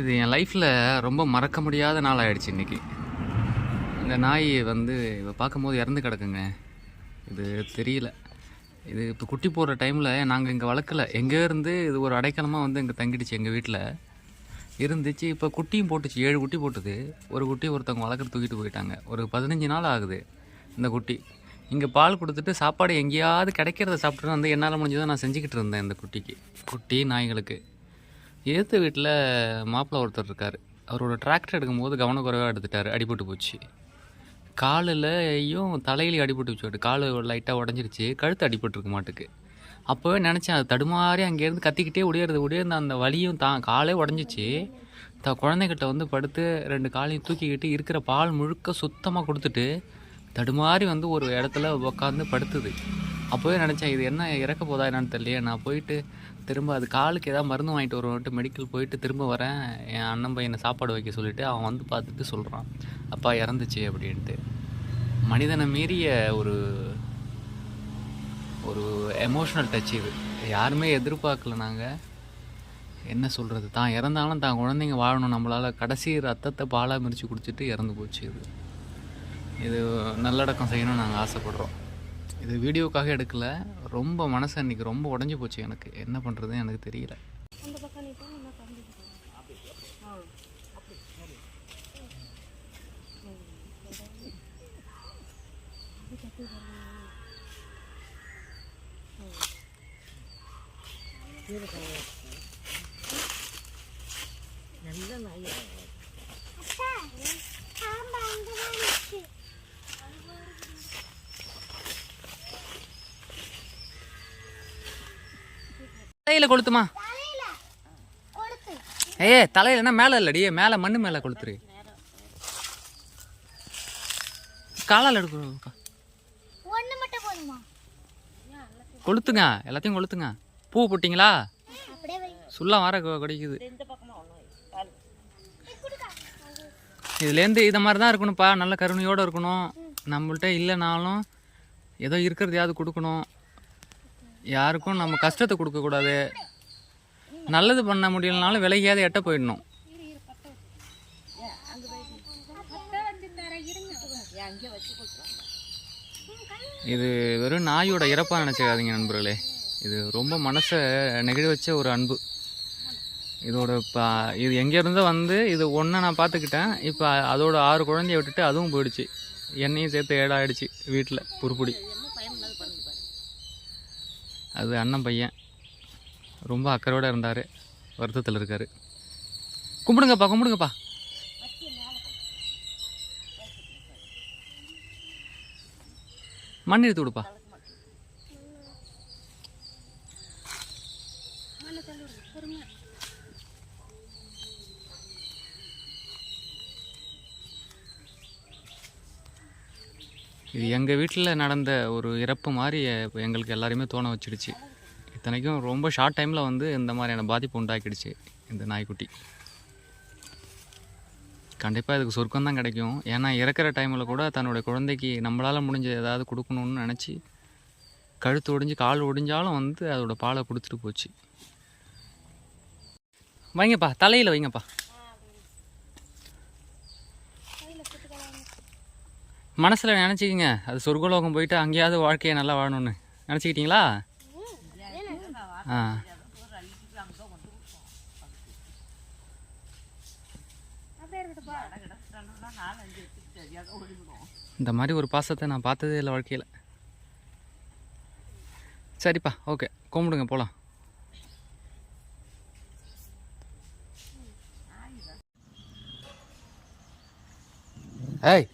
இது என் லைஃப்பில் ரொம்ப மறக்க முடியாத நாள் ஆகிடுச்சு இன்றைக்கி இந்த நாய் வந்து இவ பார்க்கும்போது இறந்து கிடக்குங்க. இது தெரியல. இது இப்போ குட்டி போடுற டைமில் நாங்கள் இங்கே வளர்க்கல. எங்கேருந்து இது ஒரு அடைக்கலமாக வந்து இங்கே தங்கிடுச்சு எங்கள் வீட்டில் இருந்துச்சு இப்போ குட்டியும் போட்டுச்சு. ஏழு குட்டி போட்டுது. ஒரு குட்டி ஒருத்தவங்க வளர்க்குற தூக்கிட்டு போயிட்டாங்க. ஒரு பதினஞ்சு நாள் ஆகுது இந்த குட்டி. இங்கே பால் கொடுத்துட்டு சாப்பாடு எங்கேயாவது கிடைக்கிறத சாப்பிட்டு வந்து என்னால் முடிஞ்சதை நான் செஞ்சுக்கிட்டு இருந்தேன் இந்த குட்டிக்கு. குட்டி நாய்களுக்கு. எதிர்த்த வீட்டில் மாப்பிள்ளை ஒருத்தர் இருக்கார். அவரோட டிராக்டர் எடுக்கும்போது கவனக்குறைவாக எடுத்துட்டார். அடிபட்டு போச்சு. காலிலையும் தலையிலையும் அடிபட்டு வச்சு கால் லைட்டாக உடஞ்சிருச்சு. கழுத்து அடிபட்டுருக்கு மாட்டுக்கு. அப்போவே நினச்சேன் அது தடுமாறி அங்கேருந்து கத்திக்கிட்டே ஒடியறது ஒடியறது அந்த வலியும் தான் காலே உடஞ்சிச்சு. த குழந்தைகிட்ட வந்து படுத்து ரெண்டு காலையும் தூக்கிக்கிட்டு இருக்கிற பால் முழுக்க சுத்தமாக கொடுத்துட்டு தடுமாறி வந்து ஒரு இடத்துல உட்காந்து படுத்துது. அப்போவே நினச்சேன் இது என்ன இறக்க போதா என்னன்னு தெரியலையே. நான் போயிட்டு திரும்ப அது காலுக்கு ஏதாவது மருந்து வாங்கிட்டு வருவோன்ட்டு மெடிக்கல் போயிட்டு திரும்ப வரேன். என் அண்ணன் பையனை சாப்பாடு வைக்க சொல்லிட்டு அவன் வந்து பார்த்துட்டு சொல்கிறான் அப்பா இறந்துச்சு அப்படின்ட்டு. மனிதனை மீறிய ஒரு ஒரு எமோஷ்னல் டச் இது. யாருமே எதிர்பார்க்கல நாங்கள் என்ன சொல்கிறது தான் இறந்தாலும் தான் குழந்தைங்க வாழணும். நம்மளால் கடைசி ரத்தத்தை பாலாக மிரித்து குடிச்சிட்டு இறந்து போச்சு இது. இது நல்லடக்கம் செய்யணும்னு நாங்கள் ஆசைப்படுறோம். இது வீடியோக்காக எடுக்கல. ரொம்ப மனசு அன்றைக்கி ரொம்ப உடஞ்சி போச்சு எனக்கு. என்ன பண்ணுறதுன்னு எனக்கு தெரியல. நல்ல நாய். தலையில் கொளுத்துமா? ஏ தலையில் என்ன மேலே இல்லடி? மேலே மண்ணு மேலே கொளுத்துரு. காலால் எடுக்க. மட்டும் கொளுத்துங்க எல்லாத்தையும் கொளுத்துங்க. பூ போட்டிங்களா? அப்படியே சுள்ளம் வர கிடைக்குது. இதுலேருந்து இதை மாதிரி தான் இருக்கணும்ப்பா. நல்ல கருணையோடு இருக்கணும். நம்மள்ட்ட இல்லைனாலும் ஏதோ இருக்கிறதையாவது கொடுக்கணும். யாருக்கும் நம்ம கஷ்டத்தை கொடுக்கக்கூடாது. நல்லது பண்ண முடியலனாலும் விலகியாவது எட்ட போயிடணும். இது வெறும் நாயோட இறப்பாக நினச்சிக்காதீங்க நண்பர்களே. இது ரொம்ப மனசை நெகிழ வச்ச ஒரு அன்பு. இதோட இப்போ இது எங்கேருந்தோ வந்து இது ஒன்றை நான் பார்த்துக்கிட்டேன். இப்போ அதோட ஆறு குழந்தைய விட்டுட்டு அதுவும் போயிடுச்சு. என்னையும் சேர்த்து ஏடாயிடுச்சு வீட்டில் புறுப்புடி அது அண்ணன் பையன். ரொம்ப அக்கறையோடு இருந்தார். வருத்தத்தில் இருக்கார். கும்பிடுங்கப்பா கும்பிடுங்கப்பா. மண் எடுத்து விடுப்பா. இது எங்கள் வீட்டில் நடந்த ஒரு இறப்பு மாதிரி எங்களுக்கு எல்லாரையுமே தோண வச்சிடுச்சு. இத்தனைக்கும் ரொம்ப ஷார்ட் டைமில் வந்து இந்த மாதிரியான பாதிப்பு உண்டாக்கிடுச்சு இந்த நாய்க்குட்டி. கண்டிப்பாக இதுக்கு சொர்க்கம் தான் கிடைக்கும். ஏன்னா இறக்குற டைமில் கூட தன்னுடைய குழந்தைக்கு நம்மளால் முடிஞ்ச ஏதாவது கொடுக்கணும்னு நினச்சி கழுத்து ஒடிஞ்சு கால் ஒடிஞ்சாலும் வந்து அதோட பாலை கொடுத்துட்டு போச்சு. வைங்கப்பா தலையில் வைங்கப்பா. மனசில் நினச்சிக்கிங்க. அது சொர்க்கலோகம் போயிட்டு அங்கேயாவது வாழ்க்கையை நல்லா வாழணும்னு. நினச்சிக்கிட்டீங்களா? ஆ. இந்த மாதிரி ஒரு பாசத்தை நான் பார்த்ததே இல்லை வாழ்க்கையில். சரிப்பா ஓகே கும்பிடுங்க போகலாம் ஏய்